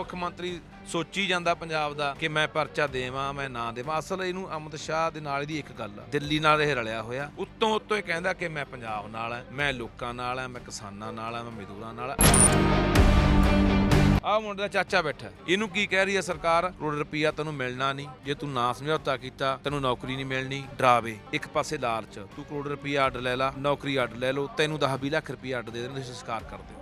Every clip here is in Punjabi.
ਮੁੱਖ ਮੰਤਰੀ ਸੋਚੀ ਜਾਂਦਾ ਪੰਜਾਬ ਦਾ ਕਿ ਮੈਂ ਪਰਚਾ ਦੇਵਾਂ, ਮੈਂ ਨਾ ਦੇਵਾਂ। ਅਸਲ ਇਹਨੂੰ ਅਮਿਤ ਸ਼ਾਹ ਦੇ ਨਾਲ ਦੀ ਇੱਕ ਗੱਲ ਆ। ਦਿੱਲੀ ਨਾਲ ਇਹ ਰਲਿਆ ਹੋਇਆ। ਉੱਤੋਂ ਉੱਤੋਂ ਇਹ ਕਹਿੰਦਾ ਕਿ ਮੈਂ ਪੰਜਾਬ ਨਾਲ ਆ, ਮੈਂ ਲੋਕਾਂ ਨਾਲ ਆ, ਮੈਂ ਕਿਸਾਨਾਂ ਨਾਲ ਆ, ਮੈਂ ਮਜ਼ਦੂਰਾਂ ਨਾਲ ਆ। ਆਹ ਮੁੰਡੇ ਦਾ ਚਾਚਾ ਬੈਠਾ। ਇਹਨੂੰ ਕੀ ਕਹਿ ਰਹੀ ਹੈ ਸਰਕਾਰ? ਕਰੋੜ ਰੁਪਈਆ ਤੈਨੂੰ ਮਿਲਣਾ ਨਹੀਂ। ਜੇ ਤੂੰ ਨਾ ਸਮਝੌਤਾ ਕੀਤਾ, ਤੈਨੂੰ ਨੌਕਰੀ ਨਹੀਂ ਮਿਲਣੀ। ਡਰਾਵੇ। ਇੱਕ ਪਾਸੇ ਲਾਲਚ। ਤੂੰ ਕਰੋੜ ਰੁਪਈਆ ਅੱਡ ਲੈ ਲਾ, ਨੌਕਰੀ ਅੱਡ ਲੈ ਲਓ। ਤੈਨੂੰ 10 20 ਲੱਖ ਰੁਪਈਆ ਅੱਡ ਦੇ ਦੇਣ ਤੁਸੀਂ ਸੰਸਕਾਰ ਕਰ ਦਿਓ।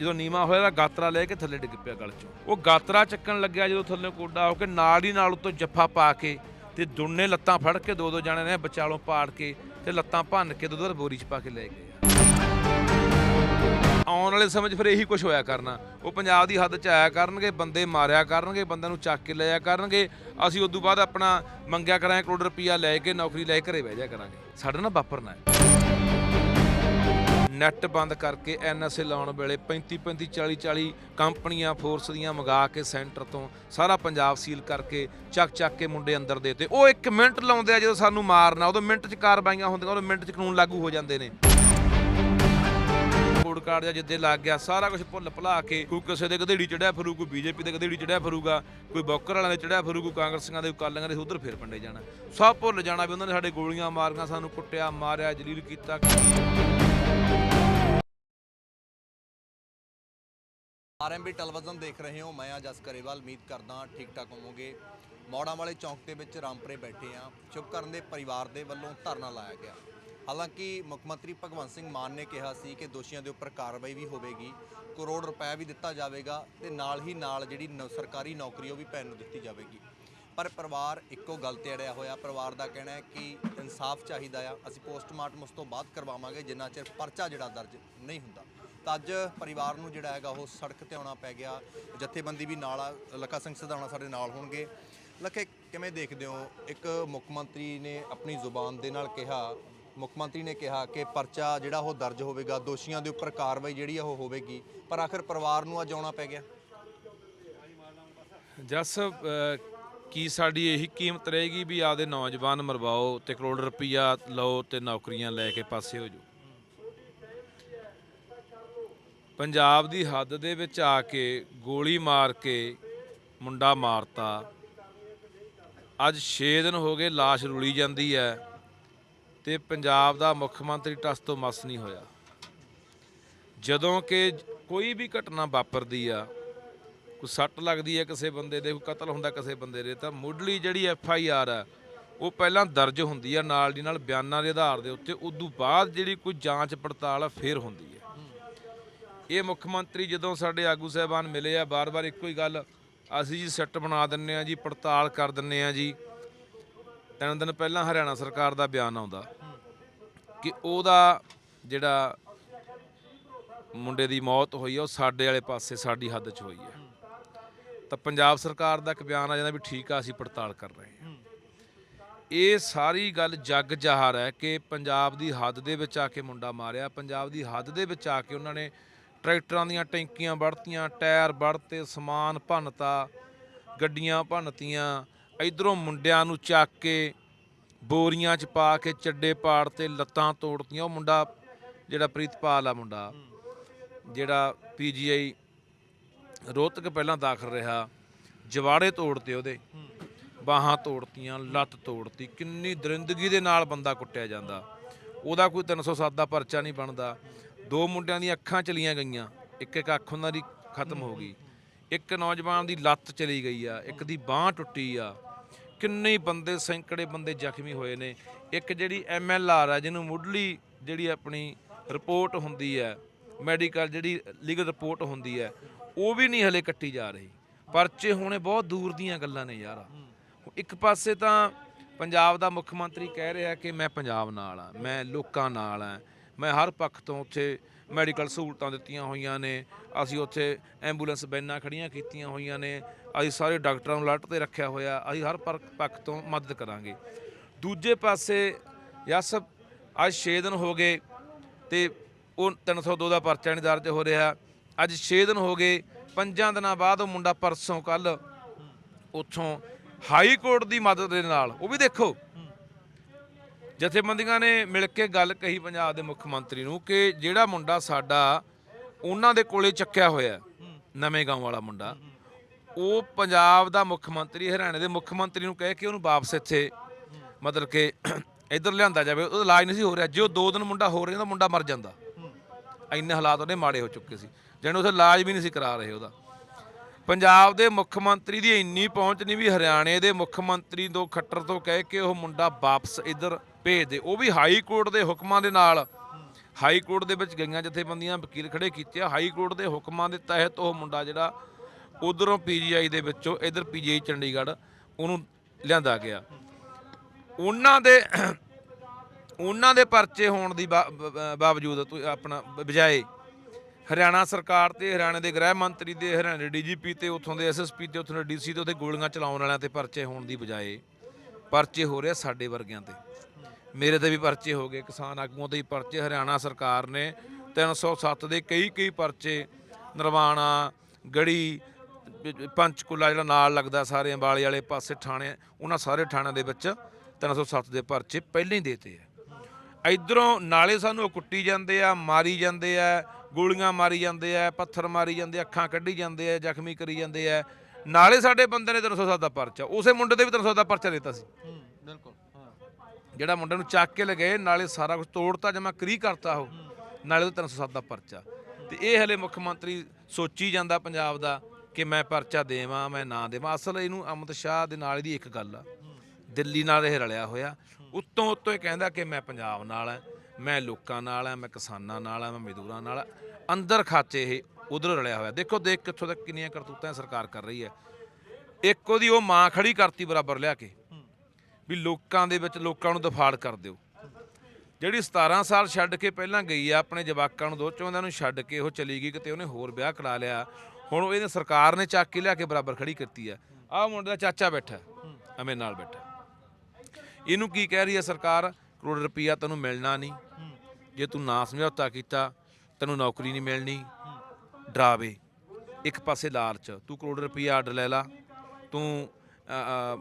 ਜਦੋਂ ਨੀਮਾ ਹੋਇਆ ਤਾਂ ਗਾਤਰਾ ਲੈ ਕੇ ਥੱਲੇ ਡਿੱਗ ਪਿਆ ਗਲ ਚੋਂ। ਉਹ ਗਾਤਰਾ ਚੱਕਣ ਲੱਗਿਆ ਜਦੋਂ ਥੱਲੇ ਕੋਡਾ ਹੋ ਕੇ ਨਾਲ ਹੀ ਨਾਲ ਉੱਤੋਂ ਜੱਫਾ ਪਾ ਕੇ ਤੇ ਦੋਨੇ ਲੱਤਾਂ ਫੜ ਕੇ ਦੋ ਦੋ ਜਾਣੇ ਨੇ ਵਿਚਾਲੋਂ ਪਾੜ ਕੇ ਤੇ ਲੱਤਾਂ ਭੰਨ ਕੇ ਦੁੱਧ ਬੋਰੀ 'ਚ ਪਾ ਕੇ ਲੈ ਗਏ ਆਉਣ ਵਾਲੇ ਸਮੇਂ 'ਚ ਫਿਰ ਇਹੀ ਕੁਝ ਹੋਇਆ ਕਰਨਾ। ਉਹ ਪੰਜਾਬ ਦੀ ਹੱਦ 'ਚ ਆਇਆ ਕਰਨਗੇ, ਬੰਦੇ ਮਾਰਿਆ ਕਰਨਗੇ, ਬੰਦਿਆਂ ਨੂੰ ਚੱਕ ਕੇ ਲਿਆ ਕਰਨਗੇ। ਅਸੀਂ ਉਦੋਂ ਬਾਅਦ ਆਪਣਾ ਮੰਗਿਆ ਕਰਾਂਗੇ ਕਰੋੜ ਰੁਪਈਆ ਲੈ ਕੇ ਨੌਕਰੀ ਲੈ ਕੇ ਘਰੇ ਬਹਿ ਜਾ ਕਰਾਂਗੇ। ਸਾਡਾ ਨਾ ਵਾਪਰਨਾ ਹੈ। ਨੈੱਟ ਬੰਦ ਕਰਕੇ ਐਨਐਸਏ ਲਾਉਣ ਵੇਲੇ 35 35 40 40 ਕੰਪਨੀਆਂ, ਫੋਰਸ ਦੀਆਂ ਮੰਗਾ ਕੇ ਸੈਂਟਰ ਤੋਂ ਸਾਰਾ ਪੰਜਾਬ ਸੀਲ ਕਰਕੇ ਚੱਕ ਚੱਕ ਕੇ ਮੁੰਡੇ ਅੰਦਰ ਦੇਤੇ। ਉਹ 1 ਮਿੰਟ ਲਾਉਂਦੇ ਆ ਜਦੋਂ ਸਾਨੂੰ ਮਾਰਨਾ, ਉਦੋਂ ਮਿੰਟ 'ਚ ਕਾਰਵਾਈਆਂ ਹੁੰਦੀਆਂ, ਉਦੋਂ ਮਿੰਟ 'ਚ ਕਾਨੂੰਨ ਲਾਗੂ ਹੋ ਜਾਂਦੇ ਨੇ। ਕੋਡ ਕਾਰਡ ਜਾਂ ਜਿੱਦੇ ਲੱਗ ਗਿਆ, ਸਾਰਾ ਕੁਝ ਭੁੱਲ ਭੁਲਾ ਕੇ ਕੋਈ ਕਿਸੇ ਦੇ ਗਧੇੜੀ ਚੜਿਆ ਫਿਰੂ, ਕੋਈ ਬੀਜੇਪੀ ਦੇ ਗਧੇੜੀ ਚੜਿਆ ਫਿਰੂਗਾ, ਕੋਈ ਬੌਕਰ ਵਾਲਿਆਂ ਦੇ ਚੜਿਆ ਫਿਰੂ, ਕੋਈ ਕਾਂਗਰਸੀਆਂ ਦੇ, ਕੋਈ ਕਾਲੀਆਂ ਦੇ, ਉਧਰ ਫੇਰ ਪੰਡੇ ਜਾਣਾ। ਸਭ ਭੁੱਲ ਜਾਣਾ ਵੀ ਉਹਨਾਂ ਨੇ ਸਾਡੇ ਗੋਲੀਆਂ ਮਾਰੀਆਂ, ਸਾਨੂੰ ਕੁੱਟਿਆ, ਮਾਰਿਆ, ਜਲੀਲ ਕੀਤਾ। ਆਰਐਮਬੀ ਟੈਲੀਵਿਜ਼ਨ ਦੇਖ ਰਹੇ ਹੋ। ਮੈਂ ਆ ਜਸ ਕਰੇਵਾਲ ਉਮੀਦ ਕਰਦਾ ਠੀਕ ਠਾਕ ਹੋਵੋਗੇ। ਮੌੜਾਂ ਵਾਲੇ ਚੌਂਕ ਦੇ ਵਿੱਚ ਰਾਮਪੁਰੇ ਬੈਠੇ ਆ ਸ਼ੁਭਕਰਨ ਦੇ ਪਰਿਵਾਰ ਦੇ ਵੱਲੋਂ ਧਰਨਾ ਲਾਇਆ ਗਿਆ। ਹਾਲਾਂਕਿ ਮੁੱਖ ਮੰਤਰੀ ਭਗਵੰਤ ਸਿੰਘ ਮਾਨ ਨੇ ਕਿਹਾ ਸੀ ਕਿ ਦੋਸ਼ੀਆਂ ਦੇ ਉੱਪਰ ਕਾਰਵਾਈ ਵੀ ਹੋਵੇਗੀ। ਕਰੋੜ ਰੁਪਏ ਵੀ ਦਿੱਤਾ ਜਾਵੇਗਾ ਤੇ ਨਾਲ ਹੀ ਨਾਲ ਜਿਹੜੀ ਨ- ਸਰਕਾਰੀ ਨੌਕਰੀ ਉਹ ਵੀ ਭੈਣ ਨੂੰ ਦਿੱਤੀ ਜਾਵੇਗੀ। ਪਰ ਪਰਿਵਾਰ ਇੱਕੋ ਗੱਲ ਤੇ ਅੜਿਆ ਹੋਇਆ। ਪਰਿਵਾਰ ਦਾ ਕਹਿਣਾ ਹੈ ਕਿ ਇਨਸਾਫ ਚਾਹੀਦਾ ਆ। ਅਸੀਂ ਪੋਸਟਮਾਰਟਮ ਉਸ ਤੋਂ ਬਾਅਦ ਕਰਵਾਵਾਂਗੇ, ਜਿੰਨਾ ਚਿਰ ਪਰਚਾ ਜਿਹੜਾ ਦਰਜ ਨਹੀਂ ਹੁੰਦਾ। ਤਾਂ ਅੱਜ ਪਰਿਵਾਰ ਨੂੰ ਜਿਹੜਾ ਹੈਗਾ ਉਹ ਸੜਕ ਤੇ ਆਉਣਾ ਪੈ ਗਿਆ। ਜਥੇਬੰਦੀ ਵੀ ਨਾਲ ਆ, ਲੱਖਾ ਸਿੰਘ ਸਧਾਣਾ ਸਾਡੇ ਨਾਲ ਹੋਣਗੇ। ਲੱਖੇ, ਕਿਵੇਂ ਦੇਖਦੇ ਹੋ? ਇੱਕ ਮੁੱਖ ਮੰਤਰੀ ਨੇ ਆਪਣੀ ਜ਼ੁਬਾਨ ਦੇ ਨਾਲ ਕਿਹਾ, ਮੁੱਖ ਮੰਤਰੀ ਨੇ ਕਿਹਾ ਕਿ ਪਰਚਾ ਜਿਹੜਾ ਉਹ ਦਰਜ ਹੋਵੇਗਾ, ਦੋਸ਼ੀਆਂ ਦੇ ਉੱਪਰ ਕਾਰਵਾਈ ਜਿਹੜੀ ਆ ਉਹ ਹੋਵੇਗੀ। ਪਰ ਆਖਰ ਪਰਿਵਾਰ ਨੂੰ ਅੱਜ ਆਉਣਾ ਪੈ ਗਿਆ। ਜਸ ਕੀ ਸਾਡੀ ਇਹੀ ਕੀਮਤ ਰਹੇਗੀ ਵੀ ਆਪਦੇ ਨੌਜਵਾਨ ਮਰਵਾਓ ਤੇ ਕਰੋੜ ਰੁਪਈਆ ਲਓ ਤੇ ਨੌਕਰੀਆਂ ਲੈ ਕੇ ਪਾਸੇ ਹੋ ਜਾਓ? ਪੰਜਾਬ ਦੀ ਹੱਦ ਦੇ ਵਿੱਚ ਆ ਕੇ ਗੋਲੀ ਮਾਰ ਕੇ ਮੁੰਡਾ ਮਾਰਤਾ। ਅੱਜ 6 ਦਿਨ ਹੋ ਗਏ ਲਾਸ਼ ਰੁਲੀ ਜਾਂਦੀ ਹੈ ਤੇ ਪੰਜਾਬ ਦਾ ਮੁੱਖ ਮੰਤਰੀ ਟਸ ਤੋਂ ਮਸ ਨਹੀਂ ਹੋਇਆ। ਜਦੋਂ ਕਿ ਕੋਈ ਵੀ ਘਟਨਾ ਵਾਪਰਦੀ ਆ, ਕੋਈ ਸੱਟ ਲੱਗਦੀ ਹੈ ਕਿਸੇ ਬੰਦੇ ਦੇ, ਕੋਈ ਕਤਲ ਹੁੰਦਾ ਕਿਸੇ ਬੰਦੇ ਦੇ, ਤਾਂ ਮੁੱਢਲੀ ਜਿਹੜੀ ਐਫ ਆਈ ਆਰ ਆ, ਉਹ ਪਹਿਲਾਂ ਦਰਜ ਹੁੰਦੀ ਆ, ਨਾਲ ਦੀ ਨਾਲ ਬਿਆਨਾਂ ਦੇ ਆਧਾਰ ਦੇ ਉੱਤੇ, ਉਦੋਂ ਬਾਅਦ ਜਿਹੜੀ ਕੋਈ ਜਾਂਚ ਪੜਤਾਲ ਆ, ਫੇਰ ਹੁੰਦੀ ਹੈ। ਇਹ ਮੁੱਖ ਮੰਤਰੀ ਜਦੋਂ ਸਾਡੇ ਆਗੂ ਸਾਹਿਬਾਨ ਮਿਲੇ ਆ ਬਾਰ-ਬਾਰ ਇੱਕੋ ਹੀ ਗੱਲ, ਅਸੀਂ ਜੀ ਸੈੱਟ ਬਣਾ ਦਿੰਨੇ ਆ ਜੀ, ਪੜਤਾਲ ਕਰ ਦਿੰਨੇ ਆ ਜੀ। ਤਿੰਨ ਦਿਨ ਪਹਿਲਾਂ ਹਰਿਆਣਾ ਸਰਕਾਰ ਦਾ ਬਿਆਨ ਆਉਂਦਾ ਕਿ ਉਹਦਾ ਜਿਹੜਾ ਮੁੰਡੇ ਦੀ ਮੌਤ ਹੋਈ ਆ, ਉਹ ਸਾਡੇ ਵਾਲੇ ਪਾਸੇ ਸਾਡੀ ਹੱਦ 'ਚ ਹੋਈ ਹੈ ਤਾਂ ਪੰਜਾਬ ਸਰਕਾਰ ਦਾ ਇੱਕ ਬਿਆਨ ਆ ਜਾਂਦਾ ਵੀ ਠੀਕ ਆ, ਅਸੀਂ ਪੜਤਾਲ ਕਰ ਰਹੇ ਹਾਂ ਇਹ ਸਾਰੀ ਗੱਲ ਜੱਗ ਜ਼ਾਹਰ ਹੈ ਕਿ ਪੰਜਾਬ ਦੀ ਹੱਦ ਦੇ ਵਿੱਚ ਆ ਕੇ ਮੁੰਡਾ ਮਾਰਿਆ, ਪੰਜਾਬ ਦੀ ਹੱਦ ਦੇ ਵਿੱਚ ਆ ਕੇ ਉਹਨਾਂ ਨੇ ਟਰੈਕਟਰਾਂ ਦੀਆਂ ਟੈਂਕੀਆਂ ਵੜਤੀਆਂ, ਟਾਇਰ ਵੜਤੇ, ਸਮਾਨ ਭੰਨਤਾ, ਗੱਡੀਆਂ ਭੰਨਤੀਆਂ, ਇਧਰੋਂ ਮੁੰਡਿਆਂ ਨੂੰ ਚੱਕ ਕੇ ਬੋਰੀਆਂ 'ਚ ਪਾ ਕੇ ਚੱਡੇ ਪਾੜ ਤੇ ਲੱਤਾਂ ਤੋੜਤੀਆਂ। ਉਹ ਮੁੰਡਾ, ਜਿਹੜਾ ਪ੍ਰੀਤਪਾਲ ਆ ਮੁੰਡਾ, ਜਿਹੜਾ ਪੀਜੀਆਈ ਰੋਹਤਕ ਪਹਿਲਾਂ ਦਾਖਲ ਰਿਹਾ, ਜਵਾੜੇ ਤੋੜਤੇ ਉਹਦੇ, ਬਾਹਾਂ ਤੋੜਤੀਆਂ, ਲੱਤ ਤੋੜਤੀ, ਕਿੰਨੀ ਦਰਿੰਦਗੀ ਦੇ ਨਾਲ ਬੰਦਾ ਕੁੱਟਿਆ ਜਾਂਦਾ। ਉਹਦਾ ਕੋਈ 307 ਦਾ ਪਰਚਾ ਨਹੀਂ ਬਣਦਾ। ਦੋ ਮੁੰਡਿਆਂ ਦੀਆਂ ਅੱਖਾਂ ਚਲੀਆਂ ਗਈਆਂ। ਇੱਕ ਇੱਕ ਅੱਖ ਉਹਨਾਂ ਦੀ ਖਤਮ ਹੋ ਗਈ। ਇੱਕ ਨੌਜਵਾਨ ਦੀ ਲੱਤ ਚਲੀ ਗਈ ਆ, ਇੱਕ ਦੀ ਬਾਹ ਟੁੱਟੀ ਆ। ਕਿੰਨੇ ਬੰਦੇ, ਸੈਂਕੜੇ ਬੰਦੇ ਜ਼ਖਮੀ ਹੋਏ ਨੇ। ਇੱਕ ਜਿਹੜੀ ਐਮਐਲਆਰ ਆ, ਜਿਹਨੂੰ ਮੁੱਢਲੀ ਜਿਹੜੀ ਆਪਣੀ ਰਿਪੋਰਟ ਹੁੰਦੀ ਹੈ ਮੈਡੀਕਲ ਜਿਹੜੀ ਲੀਗਲ ਰਿਪੋਰਟ ਹੁੰਦੀ ਹੈ ਉਹ ਵੀ ਨਹੀਂ ਹਲੇ ਕੱਟੀ ਜਾ ਰਹੀ। ਪਰਚੇ ਹੋਣੇ ਬਹੁਤ ਦੂਰ ਦੀਆਂ ਗੱਲਾਂ ਨੇ ਯਾਰ। ਇੱਕ ਪਾਸੇ ਤਾਂ ਪੰਜਾਬ ਦਾ ਮੁੱਖ ਮੰਤਰੀ ਕਹਿ ਰਿਹਾ ਕਿ ਮੈਂ ਪੰਜਾਬ ਨਾਲ ਆ, ਮੈਂ ਲੋਕਾਂ ਨਾਲ ਆ। ਮੈਂ ਹਰ ਪੱਖ ਤੋਂ ਉੱਥੇ ਮੈਡੀਕਲ ਸਹੂਲਤਾਂ ਦਿੱਤੀਆਂ ਹੋਈਆਂ ਨੇ। ਅਸੀਂ ਉੱਥੇ ਐਂਬੂਲੈਂਸ ਬੈਨਾਂ ਖੜੀਆਂ ਕੀਤੀਆਂ ਹੋਈਆਂ ਨੇ। ਅਸੀਂ ਸਾਰੇ ਡਾਕਟਰਾਂ ਨੂੰ ਅਲਰਟ ਤੇ ਰੱਖਿਆ ਹੋਇਆ। ਅਸੀਂ ਹਰ ਪਰ- ਪੱਖ ਤੋਂ ਮਦਦ ਕਰਾਂਗੇ। ਦੂਜੇ ਪਾਸੇ ਯਸ ਅੱਜ 6 ਦਿਨ ਹੋ ਗਏ ਤੇ ਉਹ 302 ਦਾ ਪਰਚਾ ਨਹੀਂ ਦਰਜ ਹੋ ਰਿਹਾ। ਅੱਜ 6 ਦਿਨ ਹੋ ਗਏ, ਪੰਜਾਂ ਦਿਨਾਂ ਬਾਅਦ ਉਹ ਮੁੰਡਾ ਪਰਸੋਂ ਕੱਲ ਉੱਥੋਂ ਹਾਈ ਕੋਰਟ ਦੀ ਮਦਦ ਦੇ ਨਾਲ, ਉਹ ਵੀ ਦੇਖੋ। ਜਥੇਬੰਦੀਆਂ ਨੇ ਮਿਲ ਕੇ ਗੱਲ ਕਹੀ ਪੰਜਾਬ ਦੇ ਮੁੱਖ ਮੰਤਰੀ ਨੂੰ ਕਿ ਜਿਹੜਾ ਮੁੰਡਾ ਸਾਡਾ ਉਹਨਾਂ ਦੇ ਕੋਲੇ ਚੱਕਿਆ ਹੋਇਆ ਨਵੇਂ ਗਾਉਂ ਵਾਲਾ ਮੁੰਡਾ, ਉਹ ਪੰਜਾਬ ਦਾ ਮੁੱਖ ਮੰਤਰੀ, ਹਰਿਆਣੇ ਦੇ ਮੁੱਖ ਮੰਤਰੀ ਨੂੰ ਕਹਿ ਕੇ ਉਹਨੂੰ ਵਾਪਸ ਇੱਥੇ, ਮਤਲਬ ਕਿ ਇੱਧਰ ਲਿਆਂਦਾ ਜਾਵੇ, ਉਹਦਾ ਇਲਾਜ ਨਹੀਂ ਸੀ ਹੋ ਰਿਹਾ, ਜੇ ਉਹ ਦੋ ਦਿਨ ਮੁੰਡਾ ਹੋ ਰਿਹਾ ਤਾਂ ਮੁੰਡਾ ਮਰ ਜਾਂਦਾ। ਇੰਨੇ ਹਾਲਾਤ ਉਹਦੇ ਮਾੜੇ ਹੋ ਚੁੱਕੇ ਸੀ ਜਿਹਨੂੰ ਉੱਥੇ ਇਲਾਜ ਵੀ ਨਹੀਂ ਸੀ ਕਰਾ ਰਹੇ ਉਹਦਾ। ਪੰਜਾਬ ਦੇ ਮੁੱਖ ਮੰਤਰੀ ਦੀ ਇੰਨੀ ਪਹੁੰਚ ਨਹੀਂ ਵੀ ਹਰਿਆਣੇ ਦੇ ਮੁੱਖ ਮੰਤਰੀ ਤੋਂ ਖੱਟਰ ਤੋਂ ਕਹਿ ਕੇ ਉਹ ਮੁੰਡਾ ਵਾਪਸ ਇੱਧਰ ਭੇਜਦੇ, ਉਹ ਵੀ ਹਾਈ ਕੋਰਟ ਦੇ ਹੁਕਮਾਂ ਦੇ ਨਾਲ। ਹਾਈ ਕੋਰਟ ਦੇ ਵਿੱਚ ਗਈਆਂ ਜਥੇਬੰਦੀਆਂ ਵਕੀਲ ਖੜੇ ਕੀਤੇ ਆ। ਹਾਈ ਕੋਰਟ ਦੇ ਹੁਕਮਾਂ ਦੇ ਤਹਿਤ ਉਹ ਮੁੰਡਾ ਜਿਹੜਾ ਉਧਰੋਂ ਪੀਜੀਆਈ ਦੇ ਵਿੱਚੋਂ ਇੱਧਰ ਪੀਜੀਆਈ ਚੰਡੀਗੜ੍ਹ ਉਹਨੂੰ ਲਿਆਂਦਾ ਗਿਆ। ਉਹਨਾਂ ਦੇ ਉਹਨਾਂ ਦੇ ਪਰਚੇ ਹੋਣ ਦੀ ਬਾਵਜੂਦ ਤੂੰ ਆਪਣਾ ਬਜਾਏ ਹਰਿਆਣਾ ਸਰਕਾਰ ਤੇ, ਹਰਿਆਣੇ ਦੇ ਗ੍ਰਹਿ ਮੰਤਰੀ ਦੇ ਹਰਿਆਣੇ ਦੇ ਡੀਜੀਪੀ ਤੇ, ਉੱਥੋਂ ਦੇ ਐਸਐਸਪੀ ਤੇ, ਉੱਥੋਂ ਦੇ ਡੀਸੀ ਤੇ, ਉੱਥੇ ਗੋਲੀਆਂ ਚਲਾਉਣ ਵਾਲਿਆਂ ਤੇ ਪਰਚੇ ਹੋਣ ਦੀ ਬਜਾਏ ਪਰਚੇ ਹੋ ਰਿਹਾ ਸਾਡੇ ਵਰਗਿਆਂ ਤੇ। ਮੇਰੇ ਤੇ ਵੀ ਪਰਚੇ ਹੋ ਗਏ। ਕਿਸਾਨ ਆਗੂਆਂ ਦੇ ਵੀ ਪਰਚੇ। ਹਰਿਆਣਾ ਸਰਕਾਰ ਨੇ 307 ਦੇ ਕਈ ਕਈ ਪਰਚੇ, ਨਰਵਾਣਾ, ਗੜੀ ਪ- ਪੰਚਕੂਲਾ ਜਿਹੜਾ ਨਾਲ ਲੱਗਦਾ ਸਾਰੇ ਅੰਬਾਲੇ ਵਾਲੇ ਪਾਸੇ ਥਾਣੇ, ਉਹਨਾਂ ਸਾਰੇ ਥਾਣਿਆਂ ਦੇ ਵਿੱਚ 307 ਦੇ ਪਰਚੇ ਪਹਿਲਾਂ ਹੀ ਦੇਤੇ ਆ। ਇਧਰੋਂ ਨਾਲੇ ਸਾਨੂੰ ਉਹ ਕੁੱਟੀ ਜਾਂਦੇ ਆ, ਮਾਰੀ ਜਾਂਦੇ ਆ, ਗੋਲੀਆਂ ਮਾਰੀ ਜਾਂਦੇ ਆ, ਪੱਥਰ ਮਾਰੀ ਜਾਂਦੇ ਅੱਖਾਂ ਕੱਢੀ ਜਾਂਦੇ ਆ, ਜ਼ਖਮੀ ਕਰੀ ਜਾਂਦੇ ਆ। ਨਾਲੇ ਸਾਡੇ ਬੰਦੇ ਨੇ 307 ਦਾ ਪਰਚਾ। ਉਸੇ ਮੁੰਡੇ ਤੇ ਵੀ 307 ਦਾ ਪਰਚਾ ਦਿੱਤਾ ਸੀ। ਬਿਲਕੁਲ। ਜਿਹੜਾ ਮੁੰਡੇ ਨੂੰ ਚੱਕ ਕੇ ਲਗਏ, ਨਾਲੇ ਸਾਰਾ ਕੁਝ ਤੋੜਤਾ ਜਮਾ ਕਰੀ ਕਰਤਾ ਉਹ। ਨਾਲੇ ਉਹ 307 ਦਾ ਪਰਚਾ। ਤੇ ਇਹ ਹਲੇ ਮੁੱਖ ਮੰਤਰੀ ਸੋਚੀ ਜਾਂਦਾ ਪੰਜਾਬ ਦਾ ਕਿ ਮੈਂ ਪਰਚਾ ਦੇਵਾਂ, ਮੈਂ ਨਾ ਦੇਵਾਂ। ਅਸਲ ਇਹਨੂੰ ਅਮਿਤ ਸ਼ਾਹ ਦੇ ਨਾਲ ਇਹਦੀ ਇੱਕ ਗੱਲ ਆ। ਦਿੱਲੀ ਨਾਲ ਇਹ ਰਲਿਆ ਹੋਇਆ। ਉੱਤੋਂ ਉੱਤੋਂ ਇਹ ਕਹਿੰਦਾ ਕਿ ਮੈਂ ਪੰਜਾਬ ਨਾਲ ਆ, ਮੈਂ ਲੋਕਾਂ ਨਾਲ ਆ, ਮੈਂ ਕਿਸਾਨਾਂ ਨਾਲ ਆ, ਮੈਂ ਮਜ਼ਦੂਰਾਂ ਨਾਲ ਆ। ਅੰਦਰ ਖਾਚੇ ਇਹ ਉਧਰ ਰਲਿਆ ਹੋਇਆ। ਦੇਖੋ, ਦੇਖ ਕਿੱਥੋਂ ਤੱਕ ਕਿੰਨੀਆਂ ਕਰਤੂਤਾਂ ਸਰਕਾਰ ਕਰ ਰਹੀ ਹੈ। ਇੱਕ ਉਹਦੀ ਉਹ ਮਾਂ ਖੜੀ ਕਰਤੀ ਬਰਾਬਰ ਲਿਆ ਕੇ। ਵੀ ਲੋਕਾਂ ਦੇ ਵਿੱਚ ਲੋਕਾਂ ਨੂੰ ਦਫਾੜ ਕਰ ਦਿਓ। ਜਿਹੜੀ 17 ਸਾਲ ਛੱਡ ਕੇ ਪਹਿਲਾਂ ਗਈ ਆ, ਆਪਣੇ ਜਵਾਕਾਂ ਨੂੰ ਦੋ ਚੌਂਦਿਆਂ ਨੂੰ ਛੱਡ ਕੇ ਉਹ ਚਲੀ ਗਈ, ਕਿਤੇ ਉਹਨੇ ਹੋਰ ਵਿਆਹ ਕਰਾ ਲਿਆ। ਹੁਣ ਉਹ ਇਹਨੇ ਸਰਕਾਰ ਨੇ ਚੱਕ ਕੇ ਲਿਆ ਕੇ ਬਰਾਬਰ ਖੜੀ ਕੀਤੀ ਆ। ਆਹ ਮੁੰਡੇ ਦਾ ਚਾਚਾ ਬੈਠਾ ਅਮੇ ਨਾਲ ਬੈਠਾ ਇਹਨੂੰ ਕੀ ਕਹਿ ਰਹੀ ਹੈ ਸਰਕਾਰ? ਕਰੋੜ ਰੁਪਈਆ ਤੈਨੂੰ ਮਿਲਣਾ ਨਹੀਂ। ਜੇ ਤੂੰ ਨਾ ਸਮਝੌਤਾ ਕੀਤਾ, ਤੈਨੂੰ ਨੌਕਰੀ ਨਹੀਂ ਮਿਲਣੀ। ਡਰਾਵੇ। ਇੱਕ ਪਾਸੇ ਲਾਲਚ। ਤੂੰ ਕਰੋੜ ਰੁਪਈਆ ਅੱਡ ਲੈ ਲਾ। ਤੂੰ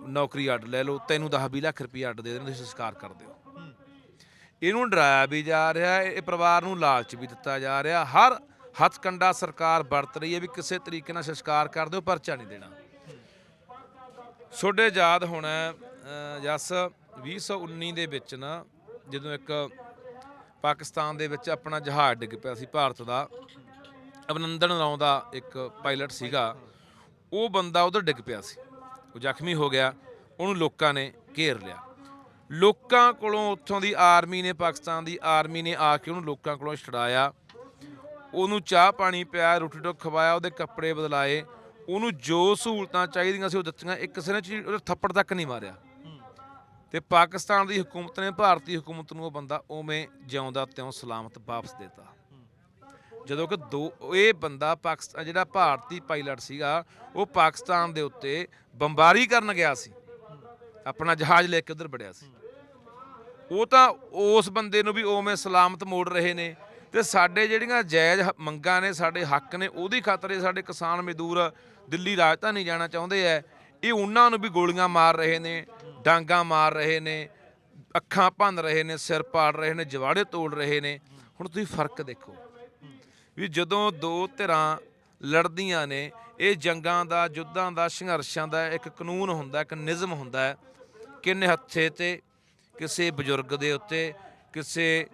ਨੌਕਰੀ ਅੱਡ ਲੈ ਲਓ ਤੈਨੂੰ 10 20 ਲੱਖ ਰੁਪਈਆ ਅੱਡ ਦੇ ਦੇਣ ਤੁਸੀਂ ਸਸਕਾਰ ਕਰ ਦਿਓ। ਇਹਨੂੰ ਡਰਾਇਆ ਵੀ ਜਾ ਰਿਹਾ ਇਹ ਪਰਿਵਾਰ ਨੂੰ ਲਾਲਚ ਵੀ ਦਿੱਤਾ ਜਾ ਰਿਹਾ। ਹਰ ਹੱਥਕੰਡਾ ਸਰਕਾਰ ਵਰਤ ਰਹੀ ਹੈ ਵੀ ਕਿਸੇ ਤਰੀਕੇ ਨਾਲ ਸੰਸਕਾਰ ਕਰ ਦਿਓ ਪਰਚਾ ਨਹੀਂ ਦੇਣਾ। ਛੋਡੇ ਯਾਦ ਹੋਣਾ ਅ, ਜਸ 2019 ਦੇ ਵਿੱਚ ਨਾ ਜਦੋਂ ਇੱਕ ਪਾਕਿਸਤਾਨ ਦੇ ਵਿੱਚ ਆਪਣਾ ਜਹਾਜ਼ ਡਿੱਗ ਪਿਆ ਸੀ ਭਾਰਤ ਦਾ ਅਭਿਨੰਦਨ ਨਾਂ ਦਾ ਇੱਕ ਪਾਇਲਟ ਸੀਗਾ ਉਹ ਬੰਦਾ ਉਧਰ ਡਿੱਗ ਪਿਆ ਸੀ। ਉਹ ਜ਼ਖਮੀ ਹੋ ਗਿਆ, ਉਹਨੂੰ ਲੋਕਾਂ ਨੇ ਘੇਰ ਲਿਆ। ਲੋਕਾਂ ਕੋਲੋਂ ਉੱਥੋਂ ਦੀ ਆਰਮੀ ਨੇ, ਪਾਕਿਸਤਾਨ ਦੀ ਆਰਮੀ ਨੇ ਆ ਕੇ ਉਹਨੂੰ ਲੋਕਾਂ ਕੋਲੋਂ ਛਡਾਇਆ। ਉਹਨੂੰ ਚਾਹ ਪਾਣੀ ਪਿਆ, ਰੋਟੀ ਟੁੱਕ ਖਵਾਇਆ, ਉਹਦੇ ਕੱਪੜੇ ਬਦਲਾਏ। ਉਹਨੂੰ ਜੋ ਸਹੂਲਤਾਂ ਚਾਹੀਦੀਆਂ ਸੀ, ਉਹ ਦਿੱਤੀਆਂ। ਇੱਕ ਕਿਸੇ ਨੇ ਚੀਜ਼- ਉਹਦੇ ਥੱਪੜ ਤੱਕ ਨਹੀਂ ਮਾਰਿਆ। ਤੇ ਪਾਕਿਸਤਾਨ ਦੀ ਹਕੂਮਤ ਨੇ, ਭਾਰਤੀ ਹਕੂਮਤ ਨੂੰ ਉਹ ਬੰਦਾ ਉਵੇਂ ਜਿਉਂਦਾ, ਤਿਉਂ ਸਲਾਮਤ ਵਾਪਸ ਦਿੱਤਾ। ਜਦੋਂ ਕਿ ਦੋ ਇਹ ਬੰਦਾ ਪਾਕਿਸਤਾਨ ਜਿਹੜਾ ਭਾਰਤੀ ਪਾਇਲਟ ਸੀਗਾ, ਉਹ ਪਾਕਿਸਤਾਨ ਦੇ ਉੱਤੇ ਬੰਬਾਰੀ ਕਰਨ ਗਿਆ ਸੀ। ਆਪਣਾ ਜਹਾਜ਼ ਲੈ ਕੇ ਉਧਰ ਵੜਿਆ ਸੀ। ਉਹ ਤਾਂ ਉਸ ਬੰਦੇ ਨੂੰ ਵੀ ਉਵੇਂ ਸਲਾਮਤ ਮੋੜ ਰਹੇ ਨੇ ਤੇ ਸਾਡੇ ਜਿਹੜੀਆਂ ਜਾਇਜ਼ ਮੰਗਾਂ ਨੇ, ਸਾਡੇ ਹੱਕ ਨੇ, ਉਹਦੀ ਖਾਤਰ ਸਾਡੇ ਕਿਸਾਨ ਮਜ਼ਦੂਰ ਦਿੱਲੀ ਰਾਜਧਾਨੀ ਜਾਣਾ ਚਾਹੁੰਦੇ ਐ। ਇਹ ਉਹਨਾਂ ਨੂੰ ਵੀ ਗੋਲੀਆਂ ਮਾਰ ਰਹੇ ਨੇ, ਡਾਂਗਾ ਮਾਰ ਰਹੇ ਨੇ, ਅੱਖਾਂ ਭੰਨ ਰਹੇ ਨੇ, ਸਿਰ ਪਾੜ ਰਹੇ ਨੇ, ਜਵਾੜੇ ਤੋੜ ਰਹੇ ਨੇ। ਹੁਣ ਤੁਸੀਂ ਫ਼ਰਕ ਦੇਖੋ। ਵੀ ਜਦੋਂ ਦੋ ਧਿਰਾਂ ਲੜਦੀਆਂ ਨੇ, ਇਹ ਜੰਗਾਂ ਦਾ ਯੁੱਧਾਂ ਦਾ, ਸੰਘਰਸ਼ਾਂ ਦਾ ਇੱਕ ਕਾਨੂੰਨ ਹੁੰਦਾ, ਇੱਕ ਨਿਯਮ ਹੁੰਦਾ ਹੈ। ਕਿੰਨੇ ਹੱਥੇ ਤੇ, ਕਿਸੇ ਬਜ਼ੁਰਗ ਦੇ ਉੱਤੇ, ਕਿਸੇ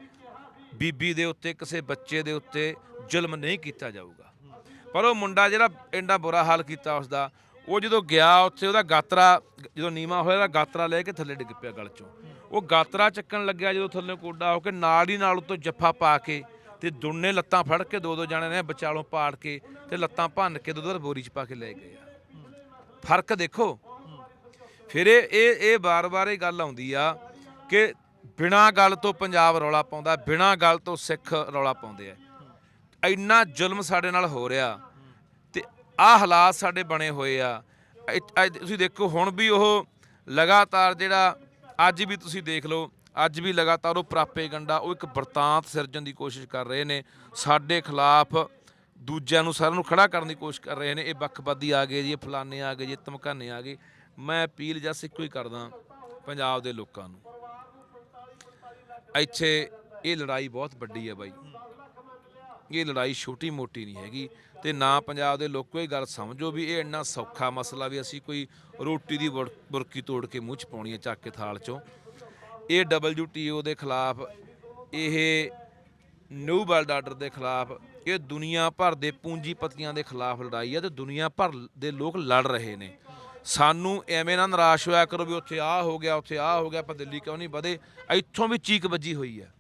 ਬੀਬੀ ਦੇ ਉੱਤੇ, ਕਿਸੇ ਬੱਚੇ ਦੇ ਉੱਤੇ ਜ਼ੁਲਮ ਨਹੀਂ ਕੀਤਾ ਜਾਊਗਾ। ਪਰ ਉਹ ਮੁੰਡਾ ਜਿਹੜਾ ਇੰਨਾ ਬੁਰਾ ਹਾਲ ਕੀਤਾ ਉਸ ਦਾ ਉਹ ਜਦੋਂ ਗਿਆ ਉੱਥੇ ਉਹਦਾ ਗਾਤਰਾ, ਜਦੋਂ ਨੀਵਾ ਹੋਇਆ ਉਹਦਾ ਗਾਤਰਾ ਲੈ ਕੇ ਥੱਲੇ ਡਿੱਗ ਪਿਆ ਗਲ ਚੋਂ। ਉਹ ਗਾਤਰਾ ਚੱਕਣ ਲੱਗਿਆ ਜਦੋਂ ਥੱਲੇ ਕੋਡਾ ਹੋ ਕੇ ਨਾਲ ਹੀ ਨਾਲ ਉੱਤੋਂ ਜੱਫਾ ਪਾ ਕੇ ਤੇ ਦੋਨੇ ਲੱਤਾਂ ਫੜ ਕੇ ਦੋ ਦੋ ਜਾਣੇ ਨੇ ਵਿਚਾਲੋਂ ਪਾੜ ਕੇ ਤੇ ਲੱਤਾਂ ਭੰਨ ਕੇ ਦੁੱਧ ਬੋਰੀ ਚ ਪਾ ਕੇ ਲੈ ਗਏ ਆ। ਫ਼ਰਕ ਦੇਖੋ। ਫਿਰ ਇਹ ਇਹ ਇਹ ਵਾਰ-ਵਾਰ ਇਹ ਗੱਲ ਆਉਂਦੀ ਆ ਕਿ ਬਿਨਾਂ ਗੱਲ ਤੋਂ ਪੰਜਾਬ ਰੌਲਾ ਪਾਉਂਦਾ, ਬਿਨਾਂ ਗੱਲ ਤੋਂ ਸਿੱਖ ਰੌਲਾ ਪਾਉਂਦੇ ਆ। ਇੰਨਾ ਜ਼ੁਲਮ ਸਾਡੇ ਨਾਲ ਹੋ ਰਿਹਾ ਤੇ ਆਹ ਹਾਲਾਤ ਸਾਡੇ ਬਣੇ ਹੋਏ ਆ। ਤੁਸੀਂ ਦੇਖੋ, ਹੁਣ ਵੀ ਉਹ ਲਗਾਤਾਰ ਜਿਹੜਾ ਅੱਜ ਵੀ ਤੁਸੀਂ ਦੇਖ ਲਓ ਅੱਜ ਵੀ ਲਗਾਤਾਰ ਉਹ ਪ੍ਰਾਪੇ ਗੰਡਾ, ਉਹ ਇੱਕ ਵਰਤਾਂਤ ਸਿਰਜਣ ਦੀ ਕੋਸ਼ਿਸ਼ ਕਰ ਰਹੇ ਨੇ। ਸਾਡੇ ਖਿਲਾਫ ਦੂਜਿਆਂ ਨੂੰ ਸਾਰਿਆਂ ਨੂੰ ਖੜਾ ਕਰਨ ਦੀ ਕੋਸ਼ਿਸ਼ ਕਰ ਰਹੇ ਨੇ। ਇਹ ਵੱਖਵਾਦੀ ਆ ਗਏ ਜੀ, ਇਹ ਫਲਾਣੇ ਆ ਗਏ ਜੀ ਧਮਕਾਨੇ ਆ ਗਏ। ਮੈਂ ਅਪੀਲ ਜਸ ਇੱਕੋ ਹੀ ਕਰਦਾ ਪੰਜਾਬ ਦੇ ਲੋਕਾਂ ਨੂੰ। ਇੱਥੇ ਇਹ ਲੜਾਈ ਬਹੁਤ ਵੱਡੀ ਹੈ ਬਾਈ। ਇਹ ਲੜਾਈ ਛੋਟੀ ਮੋਟੀ ਨਹੀਂ ਹੈਗੀ ਤੇ ਨਾ ਪੰਜਾਬ ਦੇ ਲੋਕੋ ਇਹ ਗੱਲ ਸਮਝੋ ਵੀ ਇਹ ਇੰਨਾ ਸੌਖਾ ਮਸਲਾ ਵੀ ਅਸੀਂ ਕੋਈ ਰੋਟੀ ਦੀ ਬੁਰ- ਬੁਰਕੀ ਤੋੜ ਕੇ ਮੂੰਹ ਚ ਪਾਉਣੀ ਹੈ ਚੱਕ ਕੇ ਥਾਲ ਚੋਂ। ਇਹ WTO ਦੇ ਖਿਲਾਫ, ਇਹ ਨਿਊ ਵਰਲਡ ਆਰਡਰ ਦੇ ਖਿਲਾਫ, ਇਹ ਦੁਨੀਆ ਭਰ ਦੇ ਪੂੰਜੀਪਤੀਆਂ ਦੇ ਖਿਲਾਫ ਲੜਾਈ ਹੈ ਤੇ ਦੁਨੀਆ ਭਰ ਦੇ ਲੋਕ ਲੜ ਰਹੇ ਨੇ। ਸਾਨੂੰ ਐਵੇਂ ਨਾ ਨਿਰਾਸ਼ ਹੋਇਆ ਕਰੋ ਵੀ ਉੱਥੇ ਆ ਹੋ ਗਿਆ, ਉੱਥੇ ਆ ਹੋ ਗਿਆ, ਆਪਾਂ ਦਿੱਲੀ ਕਿਉਂ ਨਹੀਂ ਵਧੇ? ਇੱਥੋਂ ਵੀ ਚੀਕ ਵੱਜੀ ਹੋਈ ਹੈ